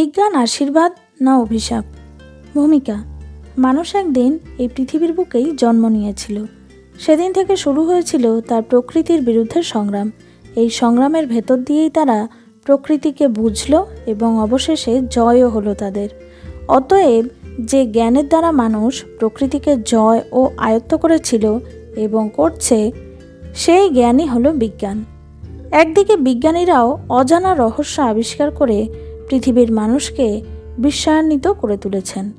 বিজ্ঞান আশীর্বাদ না অভিশাপ? ভূমিকা, মানুষ একদিন এই পৃথিবীর বুকেই জন্ম নিয়েছিল। সেদিন থেকে শুরু হয়েছিল তার প্রকৃতির বিরুদ্ধে সংগ্রাম। এই সংগ্রামের ভেতর দিয়েই তারা প্রকৃতিকে বুঝল এবং অবশেষে জয়ও হলো তাদের। অতএব যে জ্ঞানের দ্বারা মানুষ প্রকৃতিকে জয় ও আয়ত্ত করেছিল এবং করছে, সেই জ্ঞানই হলো বিজ্ঞান। একদিকে বিজ্ঞানীরাও অজানা রহস্য আবিষ্কার করে পৃথিবীর মানুষকে বিশ্বান্বিত করে তুলেছেন।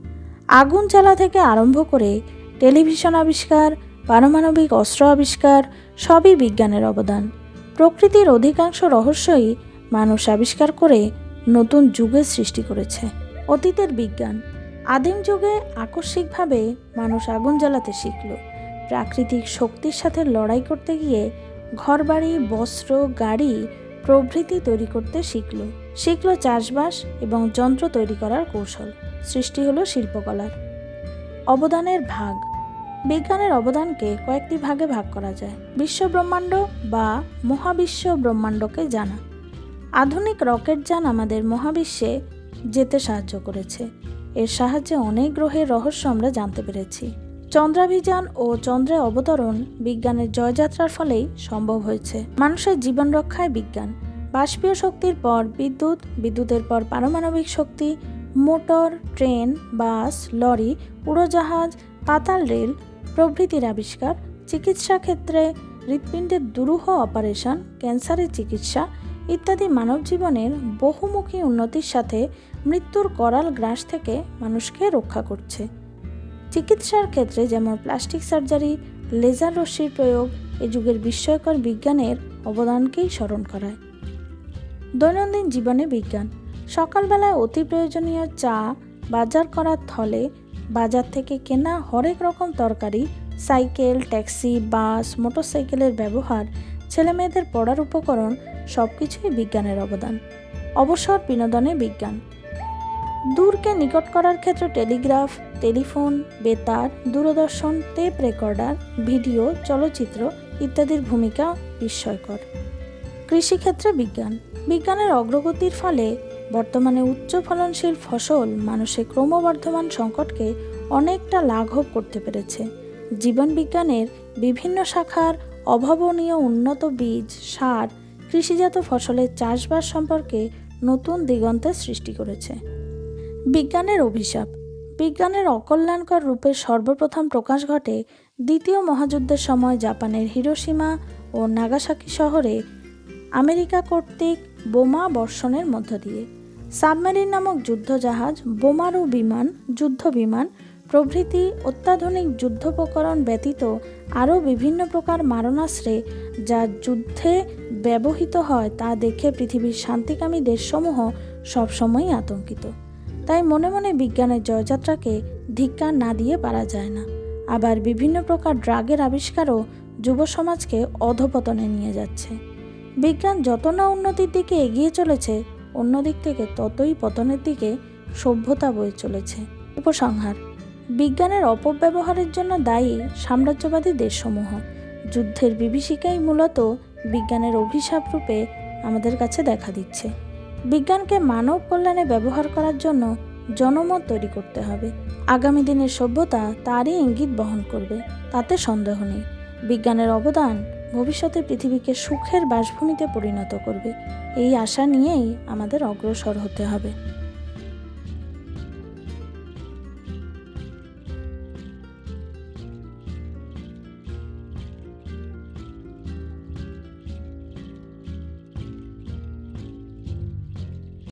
আগুন জ্বালা থেকে আরম্ভ করে টেলিভিশন আবিষ্কার, পারমাণবিক অস্ত্র আবিষ্কার, সবই বিজ্ঞানের অবদান। প্রকৃতির অধিকাংশ রহস্যই মানুষ আবিষ্কার করে নতুন যুগের সৃষ্টি করেছে। অতীতের বিজ্ঞান। আদিম যুগে আকস্মিকভাবে মানুষ আগুন জ্বালাতে শিখল। প্রাকৃতিক শক্তির সাথে লড়াই করতে গিয়ে ঘরবাড়ি, বস্ত্র, গাড়ি প্রভৃতি তৈরি করতে শিখল। শিখল চাষবাস এবং যন্ত্র তৈরি করার কৌশল। সৃষ্টি হলো শিল্পকলার অবদানের ভাগ। বিজ্ঞানের অবদানকে কয়েকটি ভাগে ভাগ করা যায়। বিশ্ব ব্রহ্মাণ্ড বা মহাবিশ্ব ব্রহ্মাণ্ডকে জানা। আধুনিক রকেট যান আমাদের মহাবিশ্বে যেতে সাহায্য করেছে। এর সাহায্যে অনেক গ্রহের রহস্য আমরা জানতে পেরেছি। চন্দ্রাভিযান ও চন্দ্রে অবতরণ বিজ্ঞানের জয়যাত্রার ফলেই সম্ভব হয়েছে। মানুষের জীবন রক্ষায় বিজ্ঞান। বাষ্পীয় শক্তির পর বিদ্যুৎ, বিদ্যুতের পর পারমাণবিক শক্তি, মোটর, ট্রেন, বাস, লরি, উড়োজাহাজ, পাতাল রেল, প্রভৃতির আবিষ্কার, চিকিৎসা ক্ষেত্রে হৃৎপিণ্ডের দুরূহ অপারেশন, ক্যান্সারের চিকিৎসা ইত্যাদি মানব জীবনের বহুমুখী উন্নতির সাথে মৃত্যুর করাল গ্রাস থেকে মানুষকে রক্ষা করছে। চিকিৎসার ক্ষেত্রে যেমন প্লাস্টিক সার্জারি, লেজার রশ্মির প্রয়োগ এ যুগের বিস্ময়কর বিজ্ঞানের অবদানকেই স্মরণ করায়। দৈনন্দিন জীবনে বিজ্ঞান। সকালবেলায় অতি প্রয়োজনীয় চা, বাজার করার থলে, বাজার থেকে কেনা হরেক রকম তরকারি, সাইকেল, ট্যাক্সি, বাস, মোটরসাইকেলের ব্যবহার, ছেলেমেয়েদের পড়ার উপকরণ সব কিছুই বিজ্ঞানের অবদান। অবসর বিনোদনে বিজ্ঞান। দূরকে নিকট করার ক্ষেত্রে টেলিগ্রাফ, টেলিফোন, বেতার, দূরদর্শন, টেপ রেকর্ডার, ভিডিও, চলচ্চিত্র ইত্যাদির ভূমিকা বিস্ময়কর। কৃষিক্ষেত্রে বিজ্ঞান। বিজ্ঞানের অগ্রগতির ফলে বর্তমানে উচ্চ ফলনশীল ফসল মানুষের ক্রমবর্ধমান সংকটকে অনেকটা লাঘব করতে পেরেছে। জীবনবিজ্ঞানের বিভিন্ন শাখার অভাবনীয় উন্নত বীজ, সার, কৃষিজাত ফসলের চাষবাস সম্পর্কে নতুন দিগন্তের সৃষ্টি করেছে। বিজ্ঞানের অভিশাপ। বিজ্ঞানের অকল্যাণকর রূপের সর্বপ্রথম প্রকাশ ঘটে দ্বিতীয় মহাযুদ্ধের সময় জাপানের হিরোসীমা ও নাগাসাকি শহরে আমেরিকা কর্তৃক বোমা বর্ষণের মধ্য দিয়ে। সাবমেরিন নামক যুদ্ধজাহাজ, বোমারু বিমান যুদ্ধ বিমান প্রভৃতি অত্যাধুনিক যুদ্ধোপকরণ ব্যতীত আরও বিভিন্ন প্রকার মারণাস্ত্রে যা যুদ্ধে ব্যবহৃত হয় তা দেখে পৃথিবীর শান্তিকামী দেশসমূহ সবসময়ই আতঙ্কিত। তাই মনে মনে বিজ্ঞানের জয়যাত্রাকে ধিক্কার না দিয়ে পারা যায় না। আবার বিভিন্ন প্রকার ড্রাগের আবিষ্কারও যুব সমাজকে অধপতনে নিয়ে যাচ্ছে। বিজ্ঞান যত না উন্নতির দিকে এগিয়ে চলেছে, অন্য দিক থেকে ততই পতনের দিকে সভ্যতা বয়ে চলেছে। উপসংহার, বিজ্ঞানের অপব্যবহারের জন্য দায়ী সাম্রাজ্যবাদী দেশসমূহ। যুদ্ধের বিভীষিকাই মূলত বিজ্ঞানের অভিশাপ রূপে আমাদের কাছে দেখা দিচ্ছে। বিজ্ঞানকে মানব কল্যাণে ব্যবহার করার জন্য জনমত তৈরি করতে হবে। আগামী দিনের সভ্যতা তারই ইঙ্গিত বহন করবে, তাতে সন্দেহ নেই। বিজ্ঞানের অবদান ভবিষ্যতে পৃথিবীকে সুখের বাসভূমিতে পরিণত করবে। এই আশা নিয়েই আমাদের অগ্রসর হতে হবে।